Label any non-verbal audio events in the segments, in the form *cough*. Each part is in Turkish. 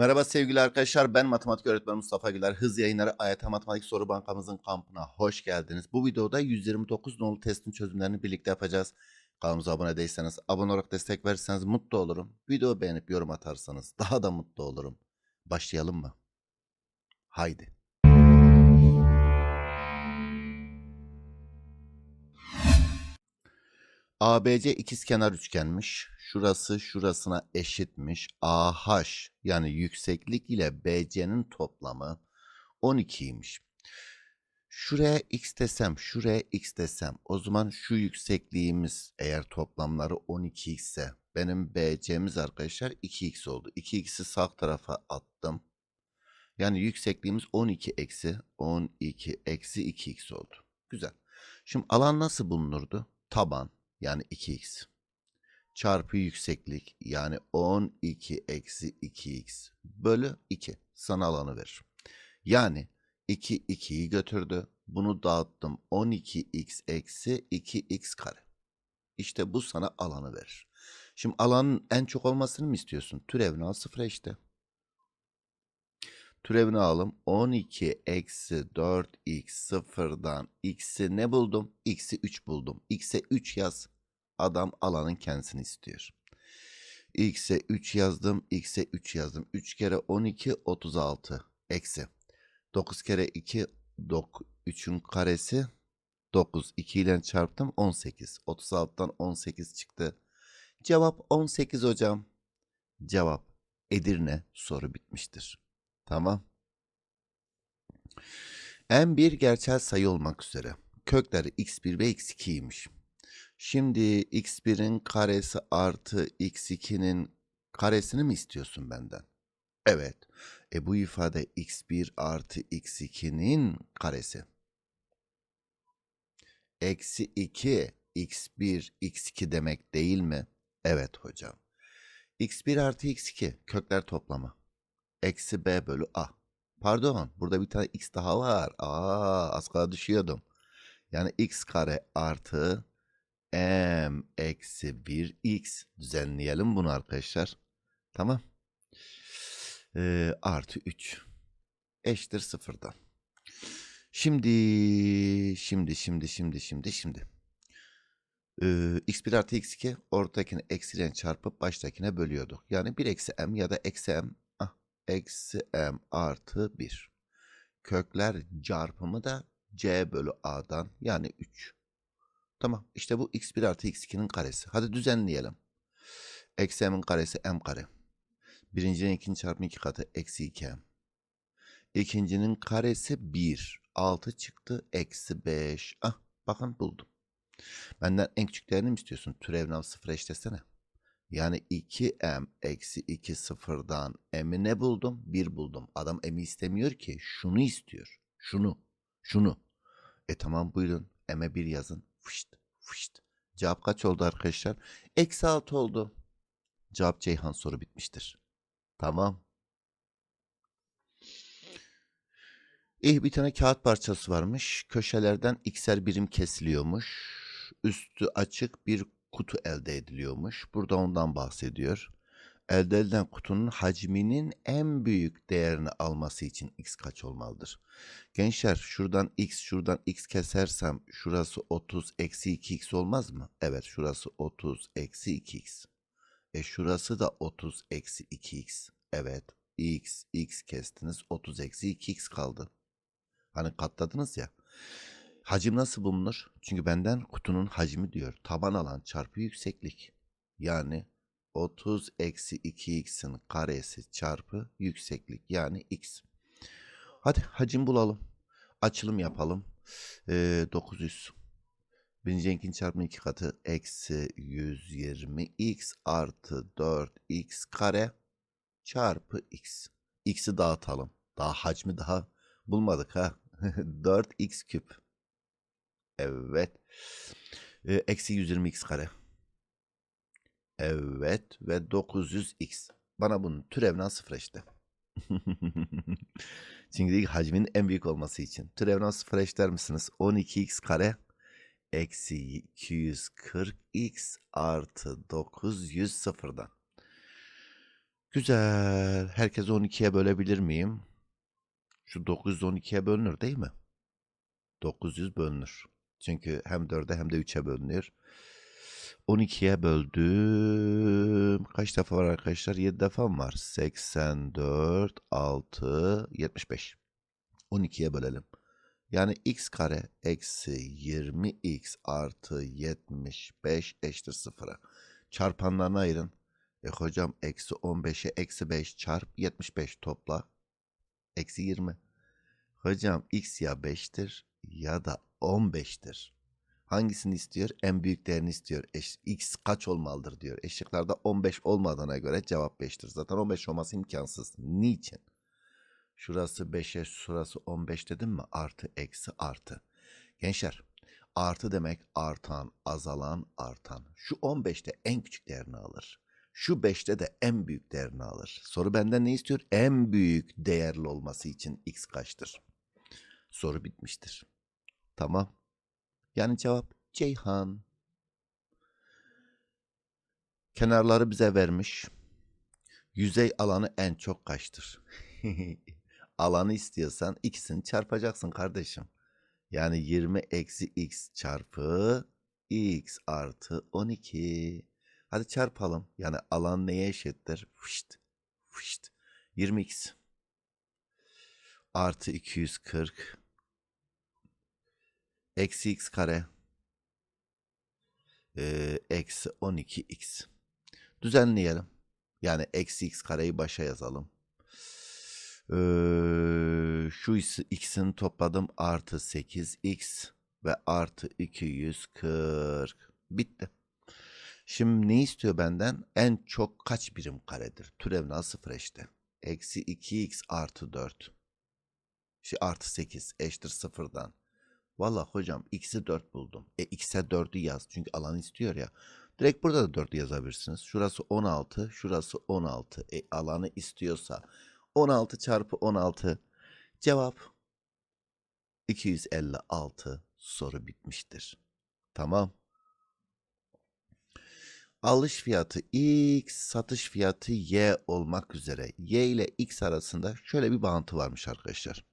Merhaba sevgili arkadaşlar. Ben matematik öğretmeni Mustafa Güler. Hız yayınları AYT Matematik Soru Bankamızın kampına hoş geldiniz. Bu videoda 129 nolu testin çözümlerini birlikte yapacağız. Kanalımıza abone değilseniz, abone olarak destek verirseniz mutlu olurum. Video beğenip yorum atarsanız daha da mutlu olurum. Başlayalım mı? Haydi. ABC ikizkenar üçgenmiş. Şurası şurasına eşitmiş. AH yani yükseklik ile BC'nin toplamı 12'ymiş. Şuraya x desem, şuraya x desem o zaman şu yüksekliğimiz eğer toplamları 12x ise benim BC'miz arkadaşlar 2x oldu. 2x'i sağ tarafa attım. Yani yüksekliğimiz 12 eksi 12 eksi 2x oldu. Güzel. Şimdi alan nasıl bulunurdu? Taban yani 2x çarpı yükseklik yani 12 eksi 2x bölü 2 sana alanı verir. Yani 2 2'yi götürdü. Bunu dağıttım 12x eksi 2x kare. İşte bu sana alanı verir. Şimdi alanın en çok olmasını mı istiyorsun? Türevini al sıfıra işte. Türevini alalım. 12 eksi 4x sıfırdan x'i ne buldum? x'i 3 buldum. x'e 3 yaz. Adam alanın kendisini istiyor. x'e 3 yazdım. x'e 3 yazdım. 3 kere 12 36 eksi. 9 kere 2 dok, 3'ün karesi 9. 2 ile çarptım 18. 36'dan 18 çıktı. Cevap 18 hocam. Cevap Edirne soru bitmiştir. Tamam. En bir gerçel sayı olmak üzere. Kökleri x1 ve x2'ymiş. Şimdi x1'in karesi artı x2'nin karesini mi istiyorsun benden? Evet. E bu ifade x1 artı x2'nin karesi. Eksi 2 x1 x2 demek değil mi? Evet hocam. x1 artı x2 kökler toplamı. Eksi b bölü a. Pardon burada bir tane x daha var. Aa az kala düşüyordum. Yani x kare artı m eksi 1x düzenleyelim bunu arkadaşlar. Tamam. Ee, artı 3 eşittir sıfırdan. Şimdi şimdi şimdi şimdi şimdi şimdi. Ee, x1 artı x2 ortakini eksilen çarpıp baştakine bölüyorduk. Yani 1 eksi m ya da eksi m ah, eksi m artı 1. Kökler çarpımı da c bölü a'dan yani 3. Tamam işte bu x1 artı x2'nin karesi. Hadi düzenleyelim. Eksi m'in karesi m kare. Birincinin ikinci çarpımı iki katı eksi 2m. İkincinin karesi 1. 6 çıktı eksi 5. Ah bakın buldum. Benden en küçüklerini mi istiyorsun? Türevini sıfıra eşlesene. Yani 2m eksi 2 sıfırdan m'i ne buldum? 1 buldum. Adam m'i istemiyor ki. Şunu istiyor. Şunu. Şunu. E tamam buyurun. M'e 1 yazın. Fışt fışt. Cevap kaç oldu arkadaşlar? Eksi 6 oldu. Cevap Ceyhan soru bitmiştir. Tamam. İyi bir tane kağıt parçası varmış. Köşelerden x'er birim kesiliyormuş. Üstü açık bir kutu elde ediliyormuş. Burada ondan bahsediyor. Elde edilen kutunun hacminin en büyük değerini alması için x kaç olmalıdır? Gençler şuradan x şuradan x kesersem şurası 30 eksi 2x olmaz mı? Evet şurası 30 eksi 2x. E şurası da 30 eksi 2x. Evet x x kestiniz 30 eksi 2x kaldı. Hani katladınız ya. Hacim nasıl bulunur? Çünkü benden kutunun hacmi diyor. Taban alan çarpı yükseklik. Yani 30 eksi 2x'in karesi çarpı yükseklik yani x. Hadi hacim bulalım. Açılım yapalım. Ee, 900. Birinci ikinci çarpımı iki katı eksi 120x artı 4x kare çarpı x. X'i dağıtalım. Daha hacmi daha bulmadık ha. *laughs* 4x küp. Evet. Eksi 120x kare. Evet ve 900x. Bana bunun türevden sıfır işte. *laughs* Çünkü hacmin en büyük olması için. Türevden sıfır eşler misiniz? 12x kare eksi 240x artı 900 sıfırdan. Güzel. Herkese 12'ye bölebilir miyim? Şu 912'ye bölünür değil mi? 900 bölünür. Çünkü hem 4'e hem de 3'e bölünüyor. 12'ye böldüm. Kaç defa var arkadaşlar? 7 defa mı var? 84, 6, 75. 12'ye bölelim. Yani x kare eksi 20x artı 75 eşittir sıfıra. Çarpanlarını ayırın. E hocam eksi 15'e eksi 5 çarp 75 topla. Eksi 20. Hocam x ya 5'tir ya da 15'tir. Hangisini istiyor? En büyük değerini istiyor. Eş, x kaç olmalıdır diyor. Eşliklarda 15 olmadığına göre cevap 5'tir. Zaten 15 olması imkansız. Niçin? Şurası 5'e şurası 15 dedim mi? Artı eksi artı. Gençler artı demek artan, azalan, artan. Şu 15'te en küçük değerini alır. Şu 5'te de en büyük değerini alır. Soru benden ne istiyor? En büyük değerli olması için x kaçtır? Soru bitmiştir. Tamam. Yani cevap Ceyhan. Kenarları bize vermiş. Yüzey alanı en çok kaçtır? *laughs* alanı istiyorsan ikisini çarpacaksın kardeşim. Yani 20 eksi x çarpı x artı 12. Hadi çarpalım. Yani alan neye eşittir? Fışt, fışt. 20x artı 240 eksi x kare ee, eksi 12x. Düzenleyelim. Yani eksi x kareyi başa yazalım. Ee, şu x'in topladım artı 8x ve artı 240. Bitti. Şimdi ne istiyor benden? En çok kaç birim karedir? Türev sıfır işte. Eksi 2x artı 4. Şey artı 8 eşittir sıfırdan. Valla hocam x'i 4 buldum. E x'e 4'ü yaz. Çünkü alan istiyor ya. Direkt burada da 4 yazabilirsiniz. Şurası 16, şurası 16. E alanı istiyorsa 16 çarpı 16. Cevap 256. Soru bitmiştir. Tamam. Alış fiyatı x, satış fiyatı y olmak üzere y ile x arasında şöyle bir bağıntı varmış arkadaşlar.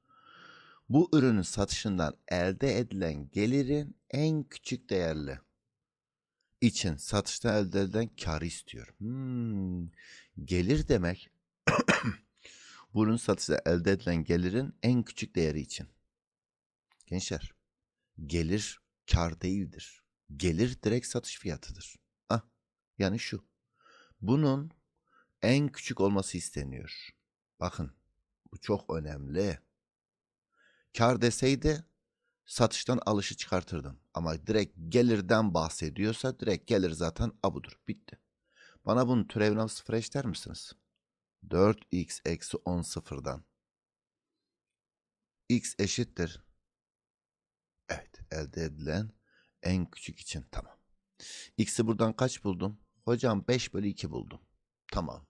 Bu ürünün satışından elde edilen gelirin en küçük değerli için satıştan elde edilen karı istiyor. Hmm, gelir demek *coughs* bu ürün satışta elde edilen gelirin en küçük değeri için. Gençler, gelir kar değildir. Gelir direkt satış fiyatıdır. Ah, yani şu. Bunun en küçük olması isteniyor. Bakın, bu çok önemli. Kar deseydi satıştan alışı çıkartırdım. Ama direkt gelirden bahsediyorsa direkt gelir zaten abudur. Bitti. Bana bunun türevini sıfır eşler misiniz? 4x eksi 10 sıfırdan. x eşittir. Evet elde edilen en küçük için tamam. x'i buradan kaç buldum? Hocam 5 bölü 2 buldum. Tamam.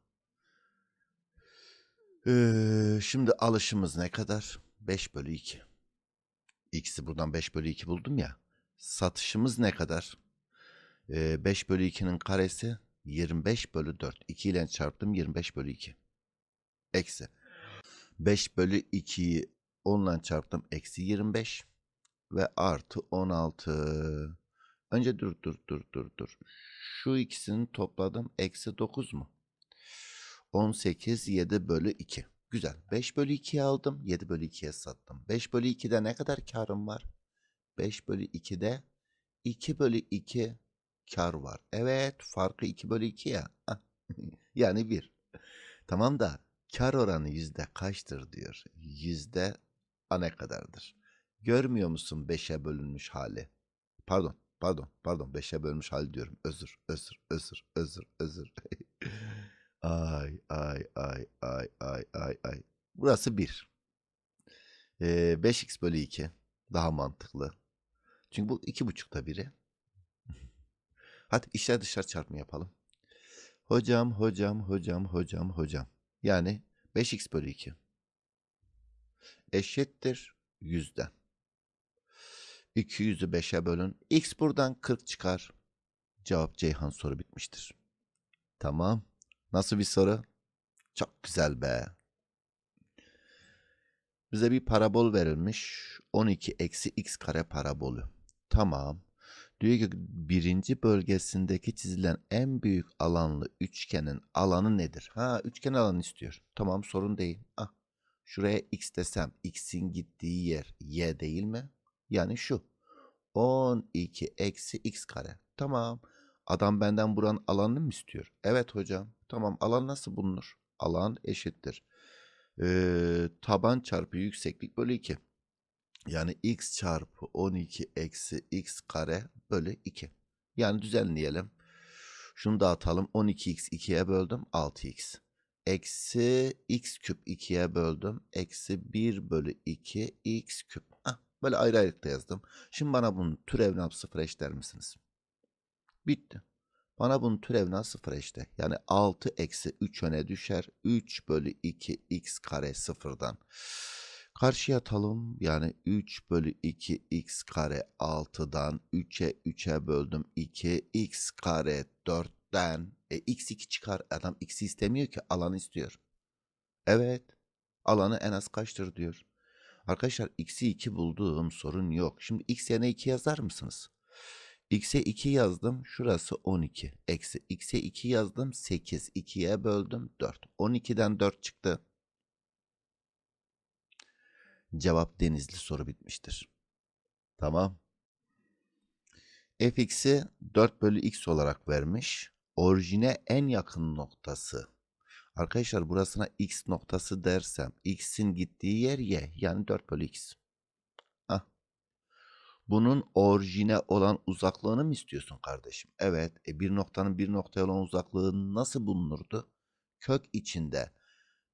Ee, şimdi alışımız ne kadar? 5 bölü 2. X'i buradan 5 bölü 2 buldum ya. Satışımız ne kadar? Ee, 5 bölü 2'nin karesi 25 bölü 4. 2 ile çarptım 25 bölü 2. Eksi. 5 bölü 2'yi 10 ile çarptım. Eksi 25. Ve artı 16. Önce dur dur dur dur dur. Şu ikisini topladım. Eksi 9 mu? 18 7 bölü 2. Güzel. 5 bölü 2'ye aldım. 7 bölü 2'ye sattım. 5 bölü 2'de ne kadar karım var? 5 bölü 2'de 2 bölü 2 kar var. Evet farkı 2 bölü 2 ya. *laughs* yani 1. Tamam da kar oranı yüzde kaçtır diyor. Yüzde a ne kadardır? Görmüyor musun 5'e bölünmüş hali? Pardon, pardon, pardon 5'e bölünmüş hali diyorum. Özür, özür, özür, özür, özür. *laughs* ay, ay, ay, ay, ay, ay, ay. Burası 1. Ee, 5x bölü 2 daha mantıklı. Çünkü bu 2,5'ta biri. Hadi içler dışarı çarpımı yapalım. Hocam, hocam, hocam, hocam, hocam. Yani 5x bölü 2 eşittir yüzden. 200'ü 5'e bölün. X buradan 40 çıkar. Cevap Ceyhan soru bitmiştir. Tamam. Nasıl bir soru? Çok güzel be. Bize bir parabol verilmiş. 12 eksi x kare parabolü. Tamam. Diyor ki birinci bölgesindeki çizilen en büyük alanlı üçgenin alanı nedir? Ha üçgen alanı istiyor. Tamam sorun değil. Ah, şuraya x desem x'in gittiği yer y değil mi? Yani şu. 12 eksi x kare. Tamam. Adam benden buranın alanını mı istiyor? Evet hocam. Tamam alan nasıl bulunur? Alan eşittir. Ee, taban çarpı yükseklik bölü 2. Yani x çarpı 12 eksi x kare bölü 2. Yani düzenleyelim. Şunu dağıtalım. 12x 2'ye böldüm. 6x. Eksi x küp 2'ye böldüm. Eksi 1 bölü 2 x küp. Hah, böyle ayrı ayrı da yazdım. Şimdi bana bunun türevini alıp sıfır eşler misiniz? Bitti. Bana bunun türevini sıfır eşle. Yani 6 eksi 3 öne düşer. 3 bölü 2 x kare sıfırdan. Karşıya atalım. Yani 3 bölü 2 x kare 6'dan 3'e 3'e böldüm 2 x kare 4'ten. E, x 2 çıkar. Adam x'i istemiyor ki alanı istiyor. Evet. Alanı en az kaçtır diyor. Arkadaşlar x'i 2 bulduğum sorun yok. Şimdi x yerine 2 yazar mısınız? X'e 2 yazdım. Şurası 12. Eksi X'e 2 yazdım. 8. 2'ye böldüm. 4. 12'den 4 çıktı. Cevap denizli soru bitmiştir. Tamam. fx'i 4 bölü x olarak vermiş. Orijine en yakın noktası. Arkadaşlar burasına x noktası dersem x'in gittiği yer y. Yani 4 bölü x. Bunun orijine olan uzaklığını mı istiyorsun kardeşim? Evet. E bir noktanın bir noktaya olan uzaklığı nasıl bulunurdu? Kök içinde.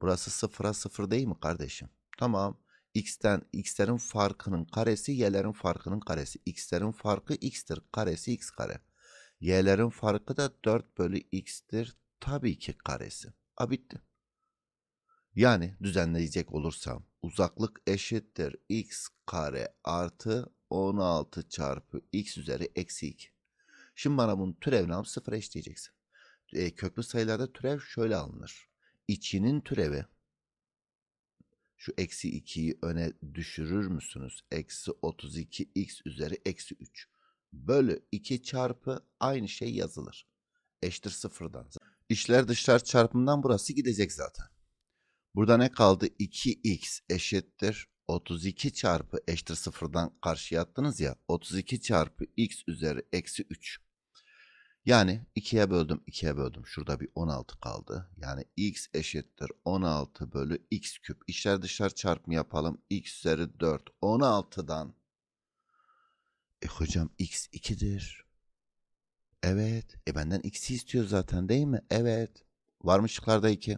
Burası sıfıra sıfır değil mi kardeşim? Tamam. X'ten x'lerin farkının karesi y'lerin farkının karesi. X'lerin farkı x'tir. Karesi x kare. Y'lerin farkı da 4 bölü x'tir. Tabii ki karesi. A bitti. Yani düzenleyecek olursam uzaklık eşittir x kare artı 16 çarpı x üzeri eksi 2. Şimdi bana bunun türevini alıp sıfıra eşleyeceksin. E, köklü sayılarda türev şöyle alınır. İçinin türevi şu eksi 2'yi öne düşürür müsünüz? Eksi 32 x üzeri eksi 3. Bölü 2 çarpı aynı şey yazılır. Eşittir sıfırdan. İşler dışlar çarpımından burası gidecek zaten. Burada ne kaldı? 2x eşittir 32 çarpı eşittir sıfırdan karşıya attınız ya. 32 çarpı x üzeri eksi 3. Yani 2'ye böldüm 2'ye böldüm. Şurada bir 16 kaldı. Yani x eşittir 16 bölü x küp. İşler dışlar çarpımı yapalım. x üzeri 4. 16'dan. E hocam x 2'dir. Evet. E benden x'i istiyor zaten değil mi? Evet. Var mı şıklarda 2?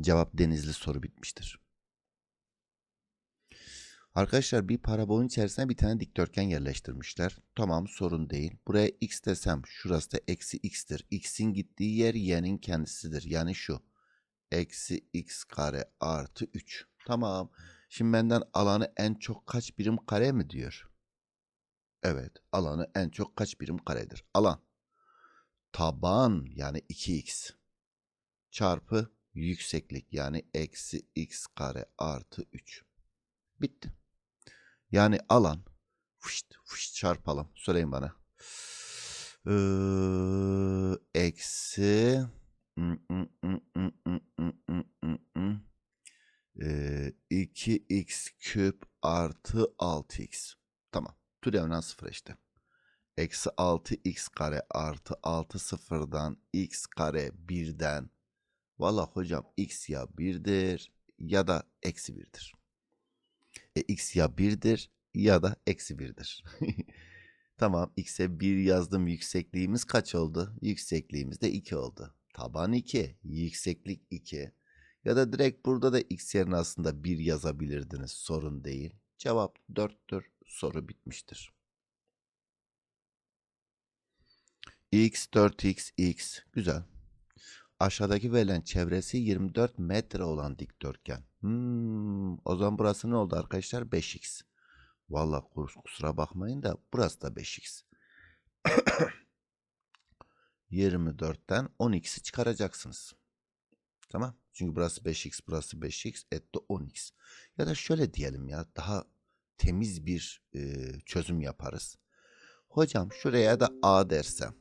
Cevap denizli soru bitmiştir. Arkadaşlar bir parabolün içerisine bir tane dikdörtgen yerleştirmişler. Tamam sorun değil. Buraya x desem şurası da eksi x'tir. X'in gittiği yer y'nin kendisidir. Yani şu. Eksi x kare artı 3. Tamam. Şimdi benden alanı en çok kaç birim kare mi diyor? Evet. Alanı en çok kaç birim karedir? Alan. Taban yani 2x çarpı yükseklik yani eksi x kare artı 3. Bitti. Yani alan fışt fışt çarpalım. Söyleyin bana. Ee, eksi ee, 2x küp artı 6x. Tamam. Türevden sıfır işte. Eksi 6x kare artı 6 sıfırdan x kare birden. Valla hocam x ya birdir ya da eksi birdir. E, x ya birdir ya da eksi birdir. *laughs* tamam x'e 1 yazdım yüksekliğimiz kaç oldu? Yüksekliğimiz de 2 oldu. Taban 2, yükseklik 2. Ya da direkt burada da x yerine aslında 1 yazabilirdiniz sorun değil. Cevap 4'tür soru bitmiştir. x 4x x güzel. Aşağıdaki verilen çevresi 24 metre olan dikdörtgen. Hmm, o zaman burası ne oldu arkadaşlar? 5x. Vallahi kusura bakmayın da burası da 5x. 24'ten 10x'i çıkaracaksınız. Tamam. Çünkü burası 5x, burası 5x, etti 10x. Ya da şöyle diyelim ya, daha temiz bir e, çözüm yaparız. Hocam şuraya da a dersem.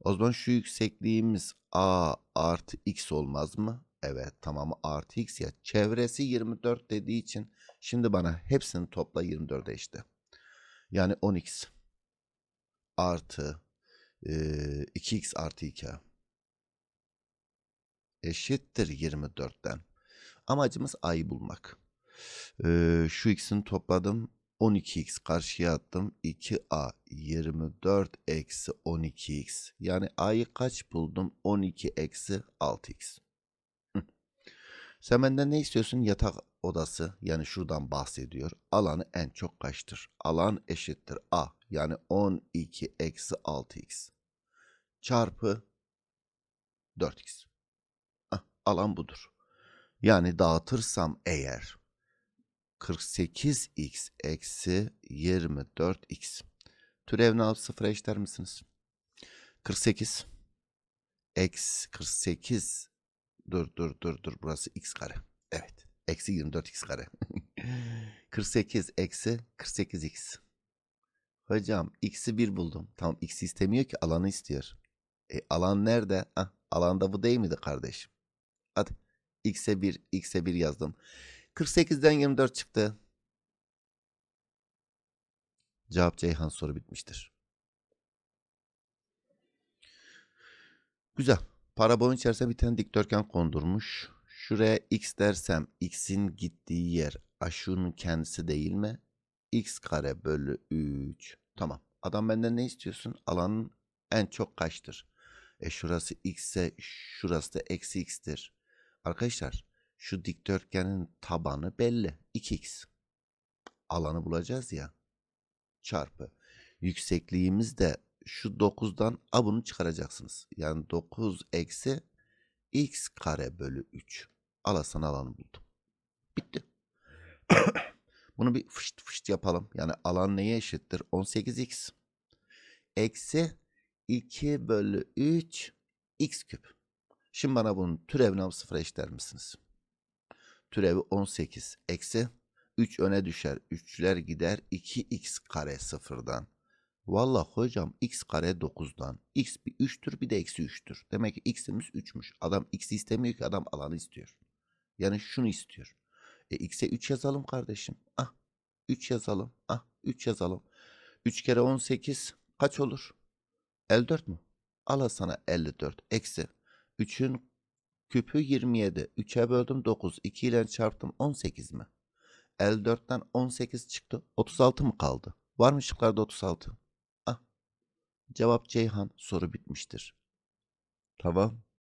O zaman şu yüksekliğimiz a artı x olmaz mı? Evet tamamı artı x ya. Çevresi 24 dediği için şimdi bana hepsini topla 24'e işte. Yani 10x artı e, 2x artı 2a eşittir 24'ten. Amacımız a'yı bulmak. Ee, şu x'ini topladım. 12x karşıya attım. 2a 24 eksi 12x. Yani a'yı kaç buldum? 12 eksi 6x. Sen benden ne istiyorsun? Yatak odası yani şuradan bahsediyor. Alanı en çok kaçtır? Alan eşittir a yani 12 eksi 6x çarpı 4x. Hah, alan budur. Yani dağıtırsam eğer 48x eksi 24x. Türevini alıp sıfıra eşler misiniz? 48 eksi 48 dur dur dur dur burası x kare. Evet. Eksi 24x kare. *laughs* 48 eksi 48x. Hocam x'i 1 buldum. Tamam x istemiyor ki alanı istiyor. E, alan nerede? Ah, alanda bu değil miydi kardeşim? Hadi x'e 1 x'e 1 yazdım. 48'den 24 çıktı. Cevap Ceyhan soru bitmiştir. Güzel. Parabolün içerisine bir tane dikdörtgen kondurmuş. Şuraya x dersem x'in gittiği yer aşının kendisi değil mi? x kare bölü 3. Tamam. Adam benden ne istiyorsun? Alanın en çok kaçtır? E şurası x'e şurası da eksi x'tir. Arkadaşlar şu dikdörtgenin tabanı belli. 2x. Alanı bulacağız ya. Çarpı. Yüksekliğimiz de şu 9'dan a bunu çıkaracaksınız. Yani 9 eksi x kare bölü 3. Alasan alanı buldum. Bitti. *coughs* bunu bir fışt fışt yapalım. Yani alan neye eşittir? 18x. Eksi 2 bölü 3 x küp. Şimdi bana bunun türevini alıp sıfıra eşitler misiniz? Türevi 18 eksi 3 öne düşer. 3'ler gider. 2x kare sıfırdan. Valla hocam x kare 9'dan. x bir 3'tür bir de eksi 3'tür. Demek ki x'imiz 3'müş. Adam x'i istemiyor ki adam alanı istiyor. Yani şunu istiyor. E x'e 3 yazalım kardeşim. Ah 3 yazalım. Ah 3 yazalım. 3 kere 18 kaç olur? 54 mü? Al sana 54 eksi 3'ün küpü 27. 3'e böldüm 9. 2 ile çarptım 18 mi? 54'ten 18 çıktı. 36 mı kaldı? Var mı şıklarda 36? Cevap Ceyhan. Soru bitmiştir. Tamam.